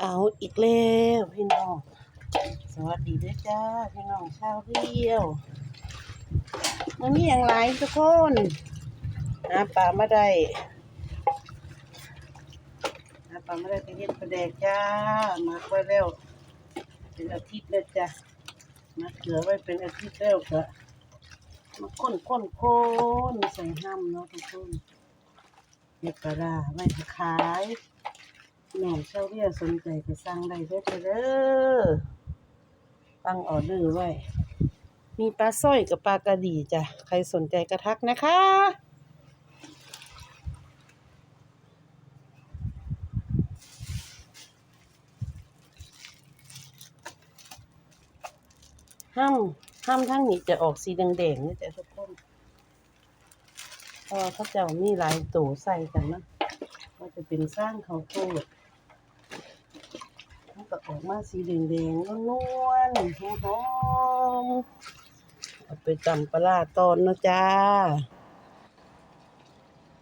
เอาอีกแล้วพี่น้อง สวัสดีด้วยจ้าพี่น้องชาวเที่ยวมันมีอย่างไรทุกคนหาปลามาได้หาปลามาได้ไปเฮ็ดปลาแดกจ้ามาไว้แล้วเป็นอาทิตย์แล้วจ้ะมาเกลือไว้เป็นอาทิตย์แล้วก็มาค้นค้นค้นใส่ห้ำเนาะทุกคนเฮ็ดปลาร้าไว้ขาย แม่เช่าเรียสนใจก็สั่งได้เด้อเด้อตั้งออเดอร์ไว้ มีปลาสร้อยกับปลากระดีจ้ะ ใครสนใจกระทักนะคะห้ามห้ามทั้งนี้จะออกสีแดงๆนี่จ้ะทุกคนเพราะเขาเจ้ามีหลายตัวใส่กันนะก็จะเป็นสร้างเขาโพดมันก็ ออกมาสีแดงๆนวลๆหอมๆเอาไปตำปลาร้าตอนนะจ้า